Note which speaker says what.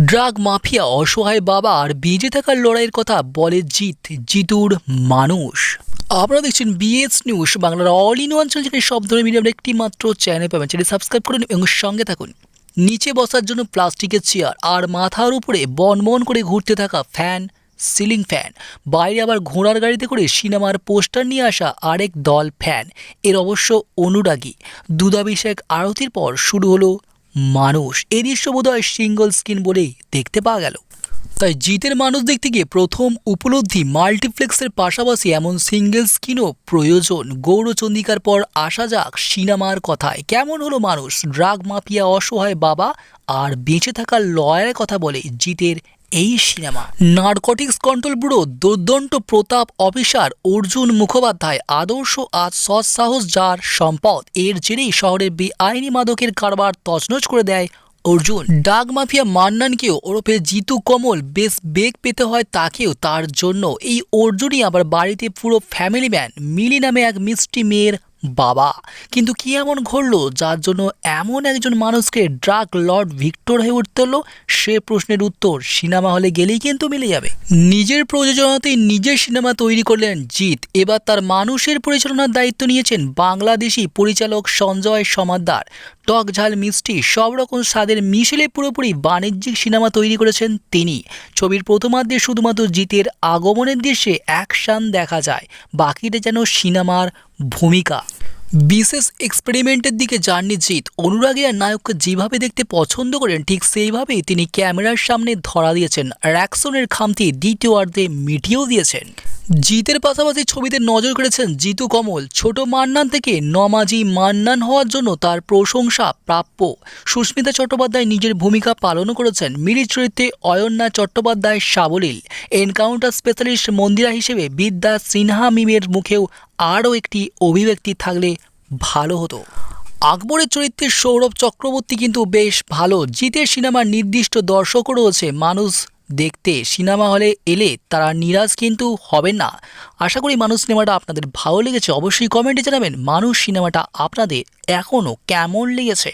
Speaker 1: Drug mafia, অসহায় বাবা আর বেঁচে থাকার লড়াইয়ের কথা বলে জিত জিতুর মানুষ। আপনারা দেখছেন বিএস নিউজ বাংলার অল ইন ওয়ান চ্যানেল যেখানে সব ধরনের মিডিয়ার একটি মাত্র চ্যানেল পাবেন। চ্যানেল সাবস্ক্রাইব করুন এবং সঙ্গে থাকুন। নিচে বসার জন্য প্লাস্টিকের চেয়ার আর মাথার উপরে বনবন করে ঘুরতে থাকা ফ্যান সিলিং ফ্যান বাইরে আবার ঘোড়ার গাড়িতে করে সিনেমার পোস্টার নিয়ে আসা আরেক দল ফ্যান এর অবশ্য অনুরাগী। দুধাভিষেক আরতির পর শুরু হলো মানুষ। এই দৃশ্য বোধহয় সিঙ্গল স্ক্রিন বলেই দেখতে পাওয়া গেল। তাই জিতের মানুষ দেখতে গিয়ে প্রথম উপলব্ধি মাল্টিপ্লেক্সের পাশাপাশি এমন সিঙ্গেল স্ক্রিনও প্রয়োজন। গৌরচন্দিকার পর আসা যাক সিনেমার কথায়। কেমন হলো মানুষ? ড্রাগ মাফিয়া অসহায় বাবা আর বেঁচে থাকার লয়ের কথা বলে জিতের এই সিনেমা। নার্কটিক্স কন্ট্রোল ব্যুরো দুর্দণ্ড প্রতাপ অফিসার অর্জুন মুখোপাধ্যায়, আদর্শ আজ সৎ সাহস যার সম্পদ। এর জেরেই শহরের বেআইনি মাদকের কারবার তছনছ করে দেয় অর্জুন। ডাক মাফিয়া মান্নানকেও ওরফে জিতু কমল বেশ বেগ পেতে হয় তাকেও তার জন্য। এই অর্জুনই আবার বাড়িতে পুরো ফ্যামিলি ম্যান মিলি নামে এক মিষ্টি মেয়ের বাবা। কিন্তু কি এমন ঘটল যার জন্য এমন একজন মানুষকে ড্রাগ লর্ড ভিক্টর হয়ে উঠতে হলো? সে প্রশ্নের উত্তর সিনেমা হলে গেলেই কিন্তু মিলে যাবে। নিজের প্রযোজনাতেই নিজের সিনেমা তৈরি করলেন জিৎ। এবার তার মানুষের পরিচালনার দায়িত্ব নিয়েছেন বাংলাদেশি পরিচালক সঞ্জয় সমাদ্দার টক ঝাল মিষ্টি সব রকম স্বাদের মিশেলে পুরোপুরি বাণিজ্যিক সিনেমা তৈরি করেছেন তিনি। ছবির প্রথমার্ধে শুধুমাত্র জিতের আগমনের দৃশ্যে অ্যাকশন দেখা যায়। বাকিটা যেন সিনেমার ভূমিকা। বিশেষ এক্সপেরিমেন্টের দিকে যাননি জিৎ। অনুরাগী আর নায়ককে যেভাবে দেখতে পছন্দ করেন, ঠিক সেইভাবেই তিনি ক্যামেরার সামনে ধরা দিয়েছেন। র্যাকসনের খামতি দ্বিতীয়ার্ধে মিটিয়েও দিয়েছেন। জিতের পাশাপাশি ছবিতে নজর করেছেন জিতু কমল। ছোট মান্নান থেকে নমাজি মান্নান হওয়ার জন্য তার প্রশংসা প্রাপ্য। সুস্মিতা চট্টোপাধ্যায় নিজের ভূমিকা পালনও করেছেন মিলি চরিত্রে অয়ন্যা চট্টোপাধ্যায় সাবলীল। এনকাউন্টার স্পেশালিস্ট মন্দিরা হিসেবে বিদ্যা সিনহা মিমের মুখেও আরও একটি অভিব্যক্তি থাকলে ভালো হতো। আকবরের চরিত্রে সৌরভ চক্রবর্তী কিন্তু বেশ ভালো। জিতের সিনেমার নির্দিষ্ট দর্শকও রয়েছে মানুষ দেখতে সিনেমা হলে এলে তারা নিরাশ কিন্তু হবে না। আশা করি মানুষ সিনেমাটা আপনাদের ভালো লেগেছে, অবশ্যই কমেন্টে জানাবেন, মানুষ সিনেমাটা আপনাদের এখনও কেমন লেগেছে?